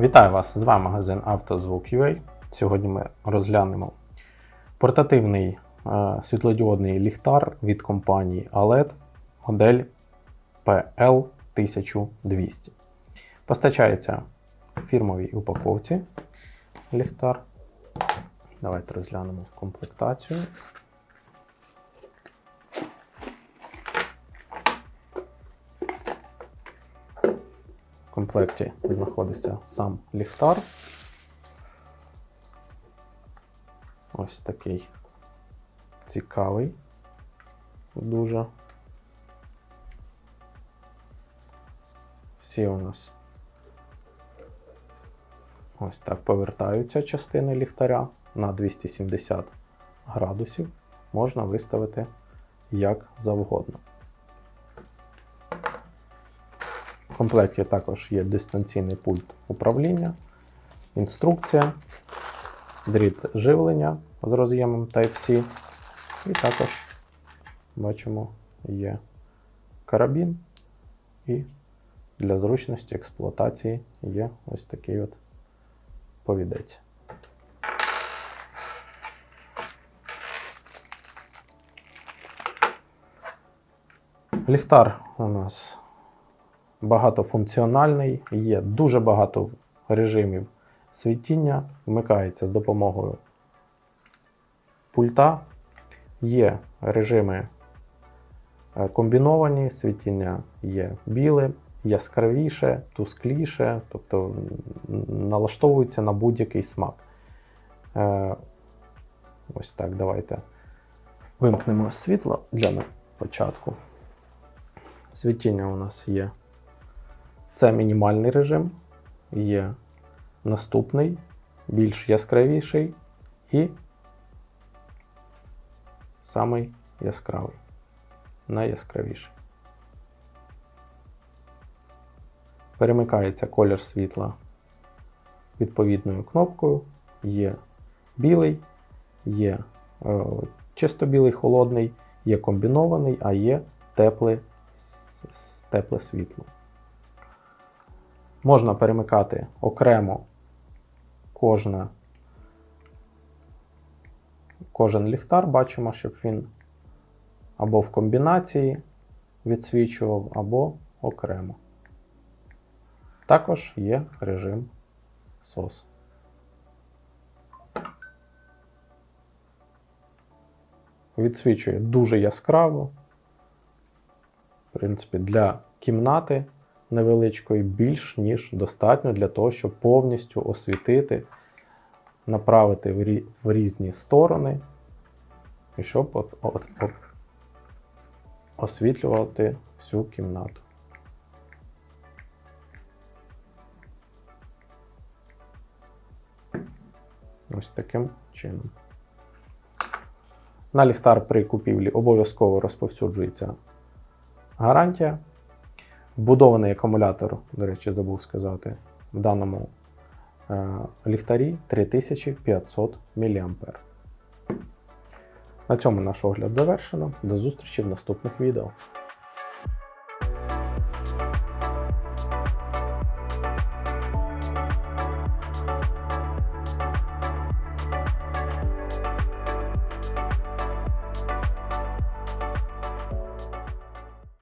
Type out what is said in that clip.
Вітаю вас! З вами магазин «Автозвук.UA». Сьогодні ми розглянемо портативний е, світлодіодний ліхтар від компанії OLED модель PL1200. Постачається в фірмовій упаковці ліхтар. Давайте розглянемо комплектацію. Комплекті знаходиться сам ліхтар. Ось такий цікавий. Дуже. Всі у нас ось так повертаються частини ліхтаря на 270 градусів. Можна виставити як завгодно. В комплекті також є дистанційний пульт управління, інструкція, дріт живлення з роз'ємом Type-C. І також бачимо є карабін, і для зручності експлуатації є ось такий от повідець. Ліхтар у нас багатофункціональний, є дуже багато режимів світіння, вмикається з допомогою пульта. Є режими е, комбіновані, світіння є біле, яскравіше, тускліше, тобто налаштовується на будь-який смак. Е, Ось так, давайте вимкнемо світло для початку. Світіння у нас є. Це мінімальний режим, є наступний, більш яскравіший і самий яскравий, найяскравіший. Перемикається колір світла відповідною кнопкою. Є білий, є е, чисто білий холодний, є комбінований, а є тепле, тепле світло. Можна перемикати окремо кожне, кожен ліхтар, бачимо, щоб він або в комбінації відсвічував, або окремо. Також є режим SOS. Відсвічує дуже яскраво. В принципі, для кімнати невеличкої більш ніж достатньо для того, щоб повністю освітити, направити в, рі- в різні сторони, і щоб освітлювати всю кімнату. Ось таким чином. На ліхтар при купівлі обов'язково розповсюджується гарантія. Вбудований акумулятор, до речі, забув сказати, в даному е, ліхтарі 3500 мА. На цьому наш огляд завершено. До зустрічі в наступних відео.